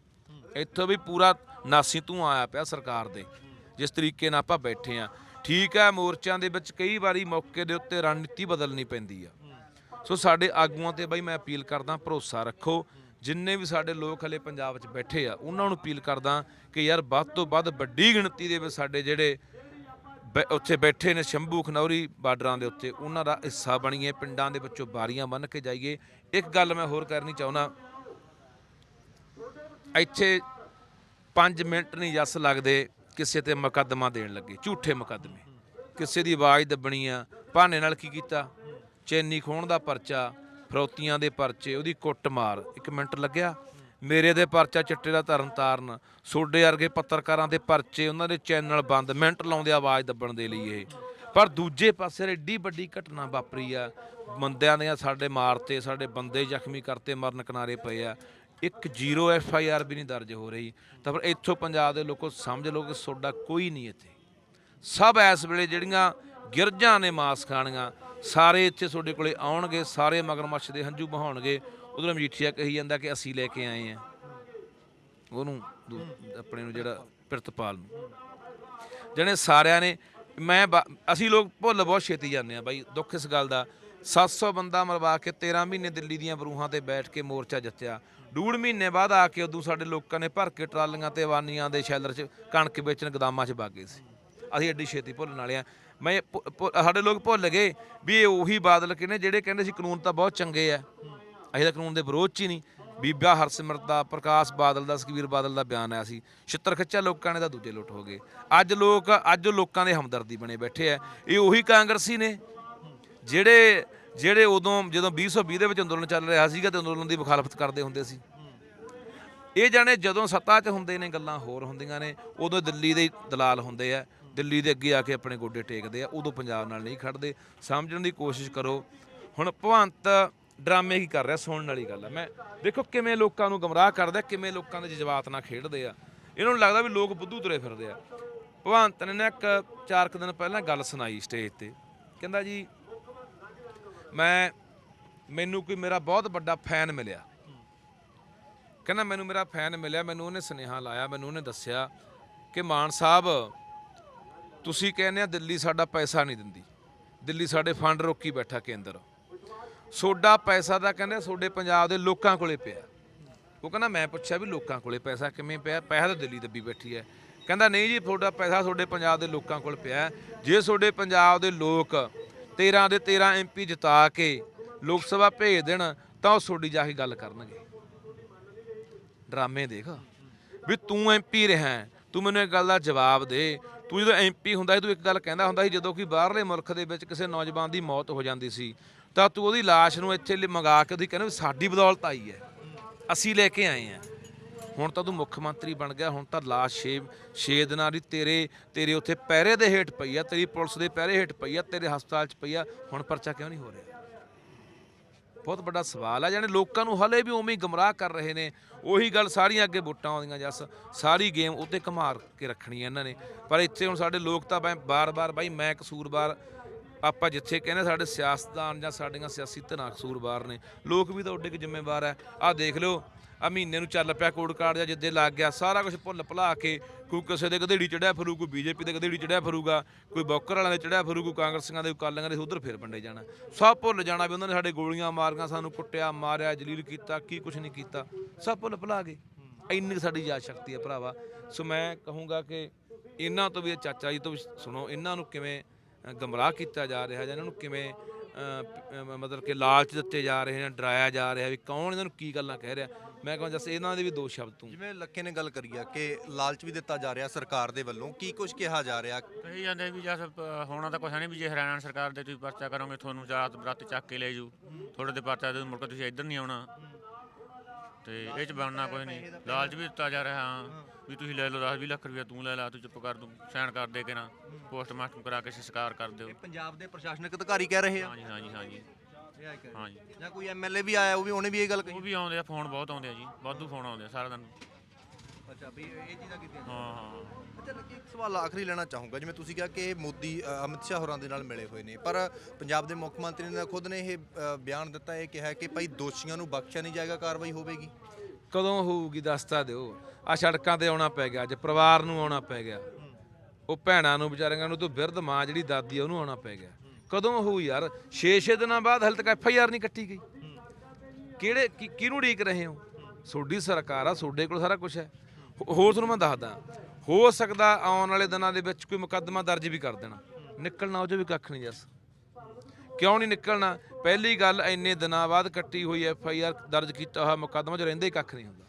ਇੱਥੋਂ ਵੀ ਪੂਰਾ ਨਾਸੀ ਤੂੰ ਆਇਆ ਪਿਆ ਸਰਕਾਰ ਦੇ। ਜਿਸ ਤਰੀਕੇ ਨਾਲ ਆਪਾਂ ਬੈਠੇ ਆ। ਠੀਕ ਹੈ ਮੋਰਚਿਆਂ ਦੇ ਵਿੱਚ ਕਈ ਵਾਰੀ ਮੌਕੇ ਦੇ ਉੱਤੇ ਰਣਨੀਤੀ ਬਦਲਣੀ ਪੈਂਦੀ ਆ। ਸੋ ਸਾਡੇ ਆਗੂਆਂ ਤੇ ਬਾਈ ਮੈਂ ਅਪੀਲ ਕਰਦਾ, ਭਰੋਸਾ ਰੱਖੋ। ਜਿੰਨੇ ਵੀ ਸਾਡੇ ਲੋਕ ਹਲੇ ਪੰਜਾਬ 'ਚ ਬੈਠੇ ਆ, ਉਹਨਾਂ ਨੂੰ ਅਪੀਲ ਕਰਦਾ ਕਿ ਯਾਰ ਵੱਧ ਤੋਂ ਵੱਧ ਵੱਡੀ ਗਿਣਤੀ ਦੇ ਵਿੱਚ ਸਾਡੇ ਜਿਹੜੇ ਬੈ- ਉੱਥੇ ਬੈਠੇ ਨੇ ਸ਼ੰਭੂ ਖਨੌਰੀ ਬਾਰਡਰਾਂ ਦੇ ਉੱਤੇ, ਉਹਨਾਂ ਦਾ ਹਿੱਸਾ ਬਣੀਏ, ਪਿੰਡਾਂ ਦੇ ਵਿੱਚੋਂ ਬਾਰੀਆਂ ਬੰਨ ਕੇ ਜਾਈਏ। ਇੱਕ ਗੱਲ ਮੈਂ ਹੋਰ ਕਰਨੀ ਚਾਹੁੰਦਾ, ਇੱਥੇ 5 ਮਿੰਟ ਨਹੀਂ ਜੱਸ ਲੱਗਦੇ ਕਿਸੇ ਤੇ ਮੁਕੱਦਮਾ ਦੇਣ ਲੱਗੇ, ਝੂਠੇ ਮੁਕੱਦਮੇ। ਕਿਸੇ ਦੀ ਆਵਾਜ਼ ਦੱਬਣੀ ਆ, ਬਹਾਨੇ ਨਾਲ ਕੀ ਕੀਤਾ? ਚੈਨੀ ਖੋਣ ਦਾ ਪਰਚਾ, ਫਰੋਤੀਆਂ ਦੇ ਪਰਚੇ, ਉਹਦੀ ਕੁੱਟ ਮਾਰ ਇੱਕ ਮਿੰਟ ਲੱਗਿਆ। ਮੇਰੇ ਦੇ ਪਰਚਾ ਚਿੱਟੇ ਦਾ ਧਰਨ ਤਾਰਨ ਸੋਡੇ ਵਰਗੇ ਪੱਤਰਕਾਰਾਂ ਦੇ ਪਰਚੇ, ਉਹਨਾਂ ਦੇ ਚੈਨਲ ਬੰਦ, ਮਿੰਟ ਲਾਉਂਦੇ ਆਵਾਜ਼ ਦੱਬਣ ਦੇ ਲਈ ਇਹ। ਪਰ ਦੂਜੇ ਪਾਸੇ ਏਡੀ ਵੱਡੀ ਘਟਨਾ ਵਾਪਰੀ ਆ, ਬੰਦਿਆਂ ਦੀਆਂ ਸਾਡੇ ਮਾਰਤੇ, ਸਾਡੇ ਬੰਦੇ ਜ਼ਖਮੀ ਕਰਤੇ, ਮਰਨ ਕਿਨਾਰੇ ਪਏ ਆ। ਇੱਕ ਜ਼ੀਰੋ ਐਫ ਆਈ ਆਰ ਵੀ ਨਹੀਂ ਦਰਜ ਹੋ ਰਹੀ। ਤਾਂ ਫਿਰ ਇੱਥੋਂ ਪੰਜਾਬ ਦੇ ਲੋਕੋ ਸਮਝ ਲਓ ਕਿ ਸੋਡਾ ਕੋਈ ਨਹੀਂ ਇੱਥੇ। ਸਭ ਇਸ ਵੇਲੇ ਜਿਹੜੀਆਂ ਗਿਰਜਾਂ ਨੇ ਮਾਸ ਖਾਣੀਆਂ ਸਾਰੇ ਇੱਥੇ ਤੁਹਾਡੇ ਕੋਲੇ ਆਉਣਗੇ, ਸਾਰੇ ਮਗਰਮੱਛ ਦੇ ਹੰਝੂ ਬਹਾਉਣਗੇ ਉਧਰ ਮਜੀਠੀਆ ਕਹੀ ਜਾਂਦਾ ਕਿ ਅਸੀਂ ਲੈ ਕੇ ਆਏ ਆ ਉਹਨੂੰ ਦੂ- ਆਪਣੇ ਨੂੰ ਜਿਹੜਾ ਪ੍ਰਿਤਪਾਲ ਨੂੰ। ਜਣੇ ਸਾਰਿਆਂ ਨੇ ਮੈਂ ਬ- ਅਸੀਂ ਲੋਕ ਭੁੱਲ ਬਹੁਤ ਛੇਤੀ ਜਾਂਦੇ ਆ ਬਾਈ, ਦੁੱਖ ਇਸ ਗੱਲ ਦਾ। 700 ਬੰਦਾ ਮਰਵਾ ਕੇ 13 ਮਹੀਨੇ ਦਿੱਲੀ ਦੀਆਂ ਬਰੂਹਾਂ ਤੇ ਬੈਠ ਕੇ ਮੋਰਚਾ ਜਿੱਤਿਆ। ਡੂੜ ਮਹੀਨੇ ਬਾਅਦ ਆ ਕੇ ਉਦੋਂ ਸਾਡੇ ਲੋਕਾਂ ਨੇ ਭਰ ਕੇ ਟਰਾਲੀਆਂ ਤੇ ਵਾਨੀਆਂ ਦੇ ਸ਼ੈਲਰ 'ਚ ਕਣਕ ਵੇਚਣ ਗਦਾਮਾਂ 'ਚ ਬਾਗੇ ਸੀ। ਅਸੀਂ ਐਡੀ ਛੇਤੀ ਭੁੱਲਣ ਵਾਲੇ ਆ ਮੈਂ ਭੁ- ਭੁ- ਸਾਡੇ ਲੋਕ ਭੁੱਲ ਗਏ ਵੀ ਇਹ ਉਹੀ ਬਾਦਲ ਕਿਨੇ ਜਿਹੜੇ ਕਹਿੰਦੇ ਸੀ ਕਾਨੂੰਨ ਤਾਂ ਬਹੁਤ ਚੰਗੇ ਆ। ਅਸੀਂ ਤਾਂ ਕਾਨੂੰਨ ਦੇ ਵਿਰੋਧ 'ਚ ਹੀ ਨਹੀਂ। ਬੀਬਾ ਹਰਸਿਮਰਤ ਦਾ, ਪ੍ਰਕਾਸ਼ ਬਾਦਲ ਦਾ, ਸੁਖਬੀਰ ਬਾਦਲ ਦਾ ਬਿਆਨ ਆਇਆ ਸੀ। ਛਿੱਤਰ ਖੱਚਾ ਲੋਕਾਂ ਨੇ ਤਾਂ ਦੂਜੇ ਲੁੱਟ ਹੋ ਗਏ। ਅੱਜ ਲੋਕ, ਅੱਜ ਲੋਕਾਂ ਦੇ ਹਮਦਰਦੀ ਬਣੇ ਬੈਠੇ ਆ। ਇਹ ਉਹੀ ਕਾਂਗਰਸੀ ਨੇ ਜਿਹੜੇ ਜਿਹੜੇ ਉਦੋਂ ਜਦੋਂ 2020 ਦੇ ਵਿੱਚ ਅੰਦੋਲਨ ਚੱਲ ਰਿਹਾ ਸੀਗਾ ਤੇ ਅੰਦੋਲਨ ਦੀ ਮੁਖਾਲਫਤ ਕਰਦੇ ਹੁੰਦੇ ਸੀ। ਇਹ ਜਾਣੇ ਜਦੋਂ ਸੱਤਾ 'ਚ ਹੁੰਦੇ ਨੇ, ਗੱਲਾਂ ਹੋਰ ਹੁੰਦੀਆਂ ਨੇ, ਉਦੋਂ ਦਿੱਲੀ ਦੇ ਹੀ ਦਲਾਲ ਹੁੰਦੇ ਆ। ਦਿੱਲੀ ਦੇ ਅੱਗੇ ਆ ਕੇ ਆਪਣੇ ਗੋਡੇ ਟੇਕਦੇ ਆ, ਉਦੋਂ ਪੰਜਾਬ ਨਾਲ ਨਹੀਂ ਖੜਦੇ। ਸਮਝਣ ਦੀ ਕੋਸ਼ਿਸ਼ ਕਰੋ। ਹੁਣ ਭਵੰਤ ਡਰਾਮੇ ਹੀ ਕਰ ਰਿਹਾ, ਸੁਣਨ ਵਾਲੀ ਗੱਲ ਆ। ਮੈਂ ਦੇਖੋ ਕਿਵੇਂ ਲੋਕਾਂ ਨੂੰ ਗਮਰਾਹ ਕਰਦਾ, ਕਿਵੇਂ ਲੋਕਾਂ ਦੇ ਜਜ਼ਬਾਤ ਨਾਲ ਖੇਡਦੇ ਆ। ਇਹਨਾਂ ਨੂੰ ਲੱਗਦਾ ਵੀ ਲੋਕ ਬੁੱਧੂ ਤੁਰੇ ਫਿਰਦੇ ਆ। ਭਗਵੰਤ ਨੇ ਨਾ ਇੱਕ ਚਾਰ ਕੁ ਦਿਨ ਪਹਿਲਾਂ ਗੱਲ ਸੁਣਾਈ ਸਟੇਜ ਤੇ। ਕਹਿੰਦਾ ਜੀ, ਮੈਂ, ਮੈਨੂੰ ਕੋਈ ਮੇਰਾ ਬਹੁਤ ਵੱਡਾ ਫੈਨ ਮਿਲਿਆ। ਕਹਿੰਦਾ ਮੈਨੂੰ ਮੇਰਾ ਫੈਨ ਮਿਲਿਆ, ਮੈਨੂੰ ਉਹਨੇ ਸੁਨੇਹਾ ਲਾਇਆ, ਮੈਨੂੰ ਉਹਨੇ ਦੱਸਿਆ ਕਿ ਮਾਨ ਸਾਹਿਬ ਤੁਸੀਂ ਕਹਿੰਦੇ ਆ ਦਿੱਲੀ ਸਾਡਾ ਪੈਸਾ ਨਹੀਂ ਦਿੰਦੀ। ਦਿੱਲੀ ਸਾਡੇ ਫੰਡ ਰੋਕੀ ਬੈਠਾ ਕੇਂਦਰ। ਸੋਡਾ ਪੈਸਾ ਤਾਂ ਕਹਿੰਦੇ ਤੁਹਾਡੇ ਪੰਜਾਬ ਦੇ ਲੋਕਾਂ ਕੋਲੇ ਪਿਆ। ਉਹ ਕਹਿੰਦਾ ਮੈਂ ਪੁੱਛਿਆ ਵੀ ਲੋਕਾਂ ਕੋਲੇ ਪੈਸਾ ਕਿਵੇਂ ਪਿਆ? ਪੈਸਾ ਤਾਂ ਦਿੱਲੀ ਦੱਬੀ ਬੈਠੀ ਹੈ। ਕਹਿੰਦਾ ਨਹੀਂ ਜੀ, ਤੁਹਾਡਾ ਪੈਸਾ ਤੁਹਾਡੇ ਪੰਜਾਬ ਦੇ ਲੋਕਾਂ ਕੋਲ ਪਿਆ ਜੇ ਤੁਹਾਡੇ ਪੰਜਾਬ ਦੇ ਲੋਕ 13 ਦੇ 13 ਐਮਪੀ ਜਿਤਾ ਕੇ ਲੋਕ ਸਭਾ ਭੇਜ ਦੇਣ, ਤਾਂ ਉਹ ਤੁਹਾਡੀ ਜਾ ਕੇ ਗੱਲ ਕਰਨਗੇ। ਡਰਾਮੇ ਦੇਖ। ਵੀ ਤੂੰ ਐਮਪੀ ਰਿਹਾ ਤੂੰ ਮੈਨੂੰ ਇੱਕ ਗੱਲ ਦਾ ਜਵਾਬ ਦੇ। ਤੂੰ ਜਦੋਂ ਐਮਪੀ ਹੁੰਦਾ ਸੀ, ਤੂੰ ਇੱਕ ਗੱਲ ਕਹਿੰਦਾ ਹੁੰਦਾ ਸੀ, ਜਦੋਂ ਕਿ ਬਾਹਰਲੇ ਮੁਲਕ ਦੇ ਵਿੱਚ ਕਿਸੇ ਨੌਜਵਾਨ ਦੀ ਮੌਤ ਹੋ ਜਾਂਦੀ ਸੀ, ਤਾਂ ਤੂੰ ਉਹਦੀ ਲਾਸ਼ ਨੂੰ ਇੱਥੇ ਮੰਗਾ ਕੇ ਉਹਦੀ ਕਹਿੰਦਾ ਵੀ ਸਾਡੀ ਬਦੌਲਤ ਆਈ ਹੈ, ਅਸੀਂ ਲੈ ਕੇ ਆਏ ਆ ਹੁਣ ਤਾਂ ਤੂੰ ਮੁੱਖ ਮੰਤਰੀ ਬਣ ਗਿਆ, ਹੁਣ ਤਾਂ ਲਾਸ਼ 6 6 ਦਿਨਾਂ ਦੀ ਤੇਰੇ ਤੇਰੇ ਉੱਥੇ ਪਹਿਰੇ ਦੇ ਹੇਠ ਪਈ ਆ, ਤੇਰੀ ਪੁਲਿਸ ਦੇ ਪਹਿਰੇ ਹੇਠ ਪਈ ਆ, ਤੇਰੇ ਹਸਪਤਾਲ 'ਚ ਪਈ ਆ, ਹੁਣ ਪਰਚਾ ਕਿਉਂ ਨਹੀਂ ਹੋ ਰਿਹਾ? ਬਹੁਤ ਵੱਡਾ ਸਵਾਲ ਆ ਜਾਨੇ ਲੋਕਾਂ ਨੂੰ ਹਲੇ ਵੀ ਉਵੇਂ ਹੀ ਗਮਰਾਹ ਕਰ ਰਹੇ ਨੇ। ਉਹੀ ਗੱਲ ਸਾਰੀਆਂ ਅੱਗੇ ਵੋਟਾਂ ਆਉਂਦੀਆਂ, ਜੱਸ। ਸਾਰੀ ਗੇਮ ਉੱਤੇ ਘਮਾਰ ਕੇ ਰੱਖਣੀ ਹੈ ਇਹਨਾਂ ਨੇ। ਪਰ ਇੱਥੇ ਹੁਣ ਸਾਡੇ ਲੋਕ ਤਾਂ ਬਾਰ-ਬਾਰ, ਬਾਈ ਮੈਂ ਕਸੂਰਵਾਰ, ਆਪਾਂ ਜਿੱਥੇ ਕਹਿੰਦੇ ਸਾਡੇ ਸਿਆਸਤਦਾਨ ਜਾਂ ਸਾਡੀਆਂ ਸਿਆਸੀ ਧਿਰਾਂ ਕਸੂਰਵਾਰ ਨੇ। ਲੋਕ ਵੀ ਤਾਂ ਉੱਡੇ ਕਿ ਜ਼ਿੰਮੇਵਾਰ ਹੈ ਆਹ ਦੇਖ ਲਿਓ ਆ ਮਹੀਨੇ ਨੂੰ ਚੱਲ ਪਿਆ ਕੋਡ ਕਾਰਡ ਜਾਂ ਜਿੱਦੇ ਲੱਗ ਗਿਆ, ਸਾਰਾ ਕੁਝ ਭੁੱਲ ਭੁਲਾ ਕੇ ਕੋਈ ਕਿਸੇ ਦੇ ਗਧੇੜੀ ਚੜਿਆ ਫਿਰੂ, ਕੋਈ ਬੀਜੇਪੀ ਦੇ ਗਧੇੜੀ ਚੜਿਆ ਫਿਰੂਗਾ, ਕੋਈ ਬੌਕਰ ਵਾਲਿਆਂ ਦੇ ਚੜਿਆ ਫਿਰੂ, ਕੋਈ ਕਾਂਗਰਸੀਆਂ ਦੇ, ਕੋਈ ਕਾਲੀਆਂ ਦੇ, ਉਧਰ ਫੇਰ ਵੰਡੇ ਜਾਣਾ। ਸਭ ਭੁੱਲ ਜਾਣਾ ਵੀ ਉਹਨਾਂ ਨੇ ਸਾਡੇ ਗੋਲੀਆਂ ਮਾਰੀਆਂ, ਸਾਨੂੰ ਕੁੱਟਿਆ, ਮਾਰਿਆ, ਜਲੀਲ ਕੀਤਾ, ਕੀ ਕੁਝ ਨਹੀਂ ਕੀਤਾ। ਸਭ ਭੁੱਲ ਭੁਲਾ ਗਏ। ਇੰਨੀ ਸਾਡੀ ਯਾਦ ਸ਼ਕਤੀ ਹੈ ਭਰਾਵਾ। ਸੋ ਮੈਂ ਕਹੂੰਗਾ ਕਿ ਇਹਨਾਂ ਤੋਂ ਵੀ ਇਹ ਚਾਚਾ ਜੀ ਤੋਂ ਵੀ ਸੁਣੋ, ਇਹਨਾਂ ਨੂੰ ਕਿਵੇਂ ਗਮਰਾਹ ਕੀਤਾ ਜਾ ਰਿਹਾ ਜਾਂ ਇਹਨਾਂ ਨੂੰ ਕਿਵੇਂ ਮਤਲਬ ਕਿ ਲਾਲਚ ਦਿੱਤੇ ਜਾ ਰਹੇ ਨੇ ਡਰਾਇਆ ਜਾ ਰਿਹਾ ਵੀ ਕੌਣ ਇਹਨਾਂ ਨੂੰ ਕੀ ਗੱਲਾਂ ਕਹਿ ਰਿਹਾ। ਮੈਂ ਕਹਾਂ ਜਸ ਇਹਨਾਂ ਦੇ ਵੀ ਦੋ ਸ਼ਬਦ ਤੂੰ। ਜਿਵੇਂ ਲੱਖੇ ਨੇ ਗੱਲ ਕਰੀ ਆ ਕਿ ਲਾਲਚ ਵੀ ਦਿੱਤਾ ਜਾ ਰਿਹਾ ਸਰਕਾਰ ਦੇ ਵੱਲੋਂ ਕੀ ਕੁਝ ਕਿਹਾ ਜਾ ਰਿਹਾ? ਕਹੀ ਜਾਂਦੇ ਵੀ ਜਸ ਹੋਣਾ ਤਾਂ ਕੁਛ ਨਹੀਂ ਵੀ ਜੇ ਹਰਿਆਣਾ ਸਰਕਾਰ ਦੇ ਤੁਸੀਂ ਪਰਚਾ ਕਰੋਗੇ ਤੁਹਾਨੂੰ ਰਾਤ ਬਰਾਤ ਚੱਕ ਕੇ ਲੈ ਜੂ। ਤੁਹਾਡੇ ਦੇ ਪਰਚਾ ਦੇ ਮੁੜ ਕੇ ਤੁਸੀਂ ਇੱਧਰ ਨਹੀਂ ਆਉਣਾ। ਤੇ ਇਹ ਚ ਬਣਨਾ ਕੋਈ ਨਹੀਂ। ਲਾਲਚ ਵੀ ਦਿੱਤਾ ਜਾ ਰਿਹਾ ਹਾਂ। ਵੀ ਤੁਸੀਂ ਲੈ ਲਓ 10 20 ਲੱਖ ਰੁਪਇਆ ਤੂੰ ਲੈ ਲਾ ਤੂੰ ਚੁੱਪ ਕਰ ਦੂੰ ਸਾਈਨ ਕਰ ਦੇ ਕੇ ਨਾ। ਪੋਸਟਮਾਰਟਮ ਕਰਾ ਕੇ ਸੰਸਕਾਰ ਕਰ ਦਿਓ। ਇਹ ਪੰਜਾਬ ਦੇ ਪ੍ਰਸ਼ਾਸਨਿਕ ਅਧਿਕਾਰੀ ਕਹਿ ਰਹੇ ਆ। ਹਾਂਜੀ ਹਾਂਜੀ ਹਾਂਜੀ। ਇਹ ਆ ਕਹਿ ਰਹੇ। ਹਾਂਜੀ। ਜਾਂ ਕੋਈ ਐਮਐਲਏ ਵੀ ਆਇਆ ਉਹ ਵੀ ਉਹਨੇ ਵੀ ਇਹ ਗੱਲ ਕਹੀ। ਉਹ ਵੀ ਆਉਂਦੇ ਆ ਫੋਨ ਬਹੁਤ ਆਉਂਦੇ ਆ ਜੀ। ਵਾਧੂ ਫੋਨ ਆਉਂਦੇ ਆ ਸਾਰਾ ਦਿਨ। ਅੱਛਾ ਵੀ ਇਹ ਚੀਜ਼ਾਂ ਕੀਤੀਆਂ ਹਾਂ ਹਾਂ। ਅੱਛਾ ਲੱਗੀ ਇੱਕ ਸਵਾਲ ਆਖਰੀ ਲੈਣਾ ਚਾਹੂੰਗਾ। ਜਿਵੇਂ ਤੁਸੀਂ ਕਿਹਾ ਕਿ ਮੋਦੀ ਅ, ਅਮਿਤ ਸ਼ਾਹ ਹੋਰਾਂ ਦੇ ਨਾਲ ਮਿਲੇ ਹੋਏ ਨੇ। ਪਰ ਪੰਜਾਬ ਦੇ ਮੁੱਖ ਮੰਤਰੀ ਨੇ ਖੁਦ ਨੇ ਇਹ ਅ, ਬਿਆਨ ਦਿੱਤਾ ਇਹ ਕਿਹਾ ਕਿ ਭਾਈ ਦੋਸ਼ੀਆਂ ਨੂੰ ਬਖਸ਼ਿਆ ਨਹੀਂ ਜਾਏਗਾ ਕਾਰਵਾਈ ਹੋਵੇਗੀ। ਕਦੋਂ ਹੋਊਗੀ ਦੱਸਤਾ ਦਿਓ। ਆ ਸੜਕਾਂ ਤੇ ਆਉਣਾ ਪੈ ਗਿਆ ਅੱਜ ਪਰਿਵਾਰ ਨੂੰ ਆਉਣਾ ਪੈ ਗਿਆ। ਉਹ ਭੈਣਾਂ ਨੂੰ ਵਿਚਾਰੀਆਂ ਨੂੰ ਤੂੰ ਬਿਰਧ ਮਾਂ ਜਿਹੜੀ ਦਾਦੀ ਆ ਉਹਨੂੰ ਆਉਣਾ ਪੈ ਗਿਆ। ਕਦੋਂ ਹੋਊ ਯਾਰ? 6-6 ਦਿਨਾਂ ਬਾਅਦ ਹਲ ਤੱਕ ਐਫ ਆਈ ਆਰ ਨਹੀਂ ਕੱਟੀ ਗਈ। ਕਿਹੜੇ ਕੀ- ਕਿਹਨੂੰ ਉਡੀਕ ਰਹੇ ਹੋ? ਤੁਹਾਡੀ ਸਰਕਾਰ ਆ ਤੁਹਾਡੇ ਕੋਲ ਸਾਰਾ ਕੁਝ ਹੈ। ਹੋ- ਹੋਰ ਤੁਹਾਨੂੰ ਮੈਂ ਦੱਸਦਾ, ਹੋ ਸਕਦਾ ਆਉਣ ਵਾਲੇ ਦਿਨਾਂ ਦੇ ਵਿੱਚ ਕੋਈ ਮੁਕੱਦਮਾ ਦਰਜ ਵੀ ਕਰ ਦੇਣਾ। ਨਿਕਲਣਾ ਉਹ 'ਚੋਂ ਵੀ ਕੱਖ ਨਹੀਂ ਜੱਸ। ਕਿਉਂ ਨਹੀਂ ਨਿਕਲਣਾ? ਪਹਿਲੀ ਗੱਲ, ਇੰਨੇ ਦਿਨਾਂ ਬਾਅਦ ਕੱਟੀ ਹੋਈ ਐਫ ਆਈ ਆਰ ਦਰਜ ਕੀਤਾ ਹੋਇਆ ਮੁਕੱਦਮਾ 'ਚ ਰਹਿੰਦੇ ਹੀ ਕੱਖ ਨਹੀਂ ਹੁੰਦਾ।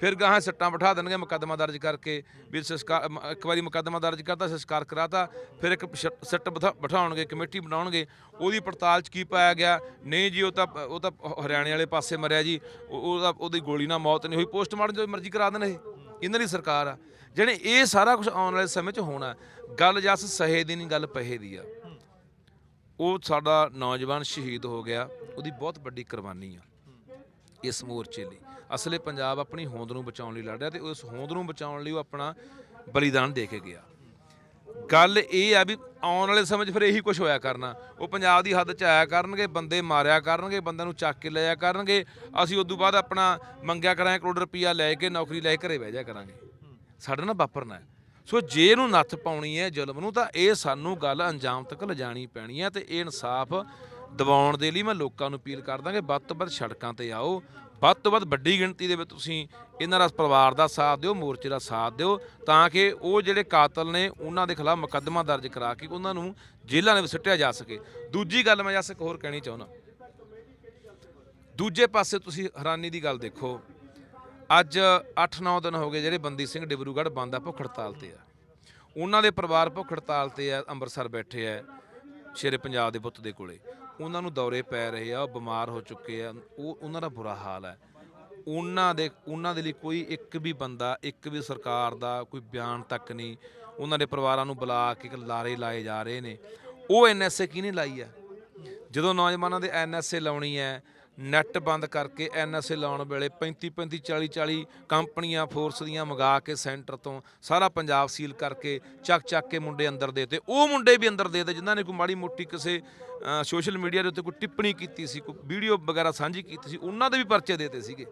ਫਿਰ ਗਾਹਾਂ ਸੱਟਾਂ ਬਿਠਾ ਦੇਣਗੇ, ਮੁਕੱਦਮਾ ਦਰਜ ਕਰਕੇ। ਵੀ ਸੰਸਕਾਰ, ਮ- ਇੱਕ ਵਾਰੀ ਮੁਕੱਦਮਾ ਦਰਜ ਕਰਤਾ, ਸੰਸਕਾਰ ਕਰਾਤਾ, ਫਿਰ ਇੱਕ ਸ਼- ਸੱਟ ਬਿਠਾ- ਬਿਠਾਉਣਗੇ, ਕਮੇਟੀ ਬਣਾਉਣਗੇ। ਉਹਦੀ ਪੜਤਾਲ 'ਚ ਕੀ ਪਾਇਆ ਗਿਆ? ਨਹੀਂ ਜੀ, ਉਹ ਤਾਂ ਉਹ ਤਾਂ ਹਰਿਆਣੇ ਵਾਲੇ ਪਾਸੇ ਮਰਿਆ ਜੀ। ਉਹ- ਉਹਦਾ, ਉਹਦੀ ਗੋਲੀ ਨਾਲ ਮੌਤ ਨਹੀਂ ਹੋਈ। ਪੋਸਟਮਾਰਟਮ ਜੋ ਮਰਜ਼ੀ ਕਰਾ ਦੇਣ ਇਹ। ਇਹਨਾਂ ਦੀ ਸਰਕਾਰ ਆ। ਜਿਹੜੇ ਇਹ ਸਾਰਾ ਕੁਝ ਆਉਣ ਵਾਲੇ ਸਮੇਂ 'ਚ ਹੋਣਾ। ਗੱਲ ਜਸ ਸਹੇ ਦੀ ਨਹੀਂ, ਗੱਲ ਪਹੇ ਦੀ ਆ। ਉਹ ਸਾਡਾ ਨੌਜਵਾਨ ਸ਼ਹੀਦ ਹੋ ਗਿਆ। ਉਹਦੀ ਬਹੁਤ ਵੱਡੀ ਕੁਰਬਾਨੀ ਆ। ਇਸ ਮੋਰਚੇ ਲਈ। ਅਸਲੇ ਪੰਜਾਬ ਆਪਣੀ ਹੋਂਦ ਨੂੰ ਬਚਾਉਣ ਲਈ ਲੜ ਰਿਹਾ ਤੇ ਉਸ ਹੋਂਦ ਨੂੰ ਬਚਾਉਣ ਲਈ ਉਹ ਆਪਣਾ ਬਲੀਦਾਨ ਦੇ ਕੇ ਗਿਆ। ਗੱਲ ਇਹ ਆ ਵੀ ਆਉਣ ਵਾਲੇ ਸਮੇਂ 'ਚ ਫਿਰ ਇਹੀ ਕੁਝ ਹੋਇਆ ਕਰਨਾ। ਉਹ ਪੰਜਾਬ ਦੀ ਹੱਦ 'ਚ ਆਇਆ ਕਰਨਗੇ, ਬੰਦੇ ਮਾਰਿਆ ਕਰਨਗੇ, ਬੰਦਿਆਂ ਨੂੰ ਚੱਕ ਕੇ ਲਿਆ ਕਰਨਗੇ। ਅਸੀਂ ਉਦੋਂ ਬਾਅਦ ਆਪਣਾ ਮੰਗਿਆ ਕਰਾਂਗੇ, ਕਰੋੜ ਰੁਪਈਆ ਲੈ ਕੇ, ਨੌਕਰੀ ਲੈ ਕੇ ਘਰੇ ਬਹਿ ਜਾ ਕਰਾਂਗੇ। ਸਾਡੇ ਨਾਲ ਵਾਪਰਨਾ ਸੋ ਜੇ ਇਹਨੂੰ ਨੱਥ ਪਾਉਣੀ ਹੈ ਜ਼ੁਲਮ ਨੂੰ ਤਾਂ ਇਹ ਸਾਨੂੰ ਗੱਲ ਅੰਜਾਮ ਤੱਕ ਲਿਜਾਣੀ ਪੈਣੀ ਹੈ ਤੇ ਇਹ ਇਨਸਾਫ ਦਿਵਾਉਣ ਦੇ ਲਈ ਮੈਂ ਲੋਕਾਂ ਨੂੰ ਅਪੀਲ ਕਰਦਾ ਕਿ ਵੱਧ ਤੋਂ ਵੱਧ ਸੜਕਾਂ ਤੇ ਆਓ ਵੱਧ ਤੋਂ ਵੱਧ ਵੱਡੀ ਗਿਣਤੀ ਦੇ ਵਿੱਚ ਤੁਸੀਂ ਇਹਨਾਂ ਦਾ ਪਰਿਵਾਰ ਦਾ ਸਾਥ ਦਿਓ, ਮੋਰਚੇ ਦਾ ਸਾਥ ਦਿਓ, ਤਾਂ ਕਿ ਉਹ ਜਿਹੜੇ ਕਾਤਲ ਨੇ ਉਹਨਾਂ ਦੇ ਖਿਲਾਫ ਮੁਕੱਦਮਾ ਦਰਜ ਕਰਾ ਕੇ ਉਹਨਾਂ ਨੂੰ ਜੇਲ੍ਹਾਂ ਦੇ ਵਿੱਚ ਸੁੱਟਿਆ ਜਾ ਸਕੇ। ਦੂਜੀ ਗੱਲ ਮੈਂ ਜਸ ਇੱਕ ਹੋਰ ਕਹਿਣੀ ਚਾਹੁੰਦਾ। ਦੂਜੇ ਪਾਸੇ ਤੁਸੀਂ ਹੈਰਾਨੀ ਦੀ ਗੱਲ ਦੇਖੋ, ਅੱਜ 8-9 ਦਿਨ ਹੋ ਗਏ ਜਿਹੜੇ ਬੰਦੀ ਸਿੰਘ ਡਿਬਰੂਗੜ੍ਹ ਬੰਦ ਆ, ਭੁੱਖ ਹੜਤਾਲ ਤੇ ਆ। ਉਹਨਾਂ ਦੇ ਪਰਿਵਾਰ ਭੁੱਖ ਹੜਤਾਲ ਤੇ ਆ, ਅੰਮ੍ਰਿਤਸਰ ਬੈਠੇ ਆ, ਸ਼ੇਰੇ ਪੰਜਾਬ ਦੇ ਪੁੱਤ ਦੇ ਕੋਲੇ। ਉਹਨਾਂ ਨੂੰ ਦੌਰੇ ਪੈ ਰਹੇ ਆ, ਉਹ ਬਿਮਾਰ ਹੋ ਚੁੱਕੇ ਆ, ਉਹ ਉਹਨਾਂ ਦਾ ਬੁਰਾ ਹਾਲ ਹੈ। ਉਹਨਾਂ ਦੇ ਉਹਨਾਂ ਦੇ ਲਈ ਕੋਈ ਇੱਕ ਵੀ ਬੰਦਾ, ਇੱਕ ਵੀ ਸਰਕਾਰ ਦਾ ਕੋਈ ਬਿਆਨ ਤੱਕ ਨਹੀਂ, ਉਹਨਾਂ ਦੇ ਪਰਿਵਾਰਾਂ ਨੂੰ ਬੁਲਾ ਕੇ ਲਾਰੇ ਲਾਏ ਜਾ ਰਹੇ ਨੇ। ਉਹ ਐਨਐਸਏ ਕਿਹਨੇ ਲਾਈ ਆ ਜਦੋਂ ਨੌਜਵਾਨਾਂ ਦੇ ਐਨਐਸਏ ਲਾਉਣੀ ਹੈ ਨੈੱਟ ਬੰਦ ਕਰਕੇ ਐਨਐਸਏ ਲਾਉਣ ਵੇਲੇ 35 35 40 40 ਕੰਪਨੀਆਂ ਫੋਰਸ ਦੀਆਂ ਮੰਗਾ ਕੇ ਸੈਂਟਰ ਤੋਂ ਸਾਰਾ ਪੰਜਾਬ ਸੀਲ ਕਰਕੇ ਚੱਕ ਚੱਕ ਕੇ ਮੁੰਡੇ ਅੰਦਰ ਦੇ ਤੇ ਉਹ ਮੁੰਡੇ ਵੀ ਅੰਦਰ ਦੇ ਤੇ ਜਿਨ੍ਹਾਂ ਨੇ ਕੋਈ ਮਾੜੀ ਮੋਟੀ ਕਿਸੇ ਸੋਸ਼ਲ ਮੀਡੀਆ ਦੇ ਉੱਤੇ ਕੋਈ ਟਿੱਪਣੀ ਕੀਤੀ ਸੀ, ਕੋਈ ਵੀਡੀਓ ਵਗੈਰਾ ਸਾਂਝੀ ਕੀਤੀ ਸੀ, ਉਹਨਾਂ ਦੇ ਵੀ ਪਰਚੇ ਦੇਤੇ ਸੀਗੇ।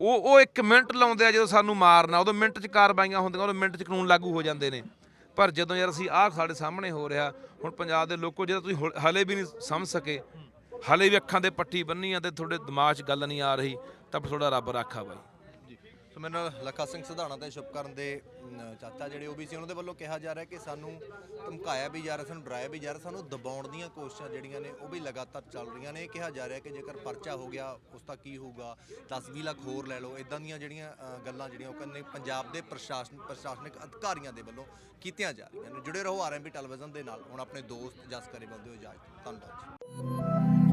ਉਹ ਉਹ ਇੱਕ ਮਿੰਟ ਲਾਉਂਦੇ ਆ ਜਦੋਂ ਸਾਨੂੰ ਮਾਰਨਾ, ਉਦੋਂ ਮਿੰਟ 'ਚ ਕਾਰਵਾਈਆਂ ਹੁੰਦੀਆਂ, ਉਦੋਂ ਮਿੰਟ 'ਚ ਕਾਨੂੰਨ ਲਾਗੂ ਹੋ ਜਾਂਦੇ ਨੇ। ਪਰ ਜਦੋਂ ਯਾਰ ਅਸੀਂ ਆਹ ਸਾਡੇ ਸਾਹਮਣੇ ਹੋ ਰਿਹਾ, ਹੁਣ ਪੰਜਾਬ ਦੇ ਲੋਕੋ, ਜਿਹੜਾ ਤੁਸੀਂ ਹੁ- ਹਲੇ ਵੀ ਨਹੀਂ ਸਮਝ ਸਕੇ ਹਲੇ ਵੀ ਅੱਖਾਂ ਦੇ ਪੱਟੀ ਬੰਨੀ ਆ ਤੇ ਤੁਹਾਡੇ ਦਿਮਾਗ 'ਚ ਗੱਲ ਨਹੀਂ ਆ ਰਹੀ ਤਾਂ ਫਿਰ ਤੁਹਾਡਾ ਰੱਬ ਰਾਖਾ ਬਾਈ। ਜੀ। ਸੋ ਮੇਰੇ ਨਾਲ ਲੱਖਾ ਸਿੰਘ ਸਿਧਾਣਾ ਤੇ ਸ਼ੁਭਕਰਨ ਦੇ ਅਮ, ਚਾਚਾ ਜਿਹੜੇ ਉਹ ਵੀ ਸੀ ਉਹਨਾਂ ਦੇ ਵੱਲੋਂ ਕਿਹਾ ਜਾ ਰਿਹਾ ਕਿ ਸਾਨੂੰ ਧਮਕਾਇਆ ਵੀ ਜਾ ਰਿਹਾ ਸਾਨੂੰ ਡਰਾਇਆ ਵੀ ਜਾ ਰਿਹਾ ਸਾਨੂੰ ਦਬਾਉਣ ਦੀਆਂ ਕੋਸ਼ਿਸ਼ਾਂ ਜਿਹੜੀਆਂ ਨੇ ਉਹ ਵੀ ਲਗਾਤਾਰ ਚੱਲ ਰਹੀਆਂ ਨੇ। ਇਹ ਕਿਹਾ ਜਾ ਰਿਹਾ ਕਿ ਜੇਕਰ ਪਰਚਾ ਹੋ ਗਿਆ ਉਸ ਦਾ ਕੀ ਹੋਊਗਾ? 10-20 ਲੱਖ ਹੋਰ ਲੈ ਲਓ। ਇਦਾਂ ਦੀਆਂ ਜਿਹੜੀਆਂ ਅ, ਗੱਲਾਂ ਜਿਹੜੀਆਂ ਉਹ ਕਹਿੰਦੇ ਪੰਜਾਬ ਦੇ ਪ੍ਰਸ਼ਾਸਨ ਪ੍ਰਸ਼ਾਸਨਿਕ ਅਧਿਕਾਰੀਆਂ ਦੇ ਵੱਲੋਂ ਕੀਤੀਆਂ ਜਾ ਰਹੀਆਂ ਨੇ। ਜੁੜੇ ਰਹੋ ਆਰਐਮਬੀ ਟੈਲੀਵਿਜ਼ਨ ਦੇ ਨਾਲ। ਹੁਣ ਆਪਣੇ ਦੋਸਤ ਜਸ ਕਰੇ ਬੰਦੇ ਹੋ ਇਜਾਜ਼ਤ ਧੰਨਵਾਦ ਜੀ।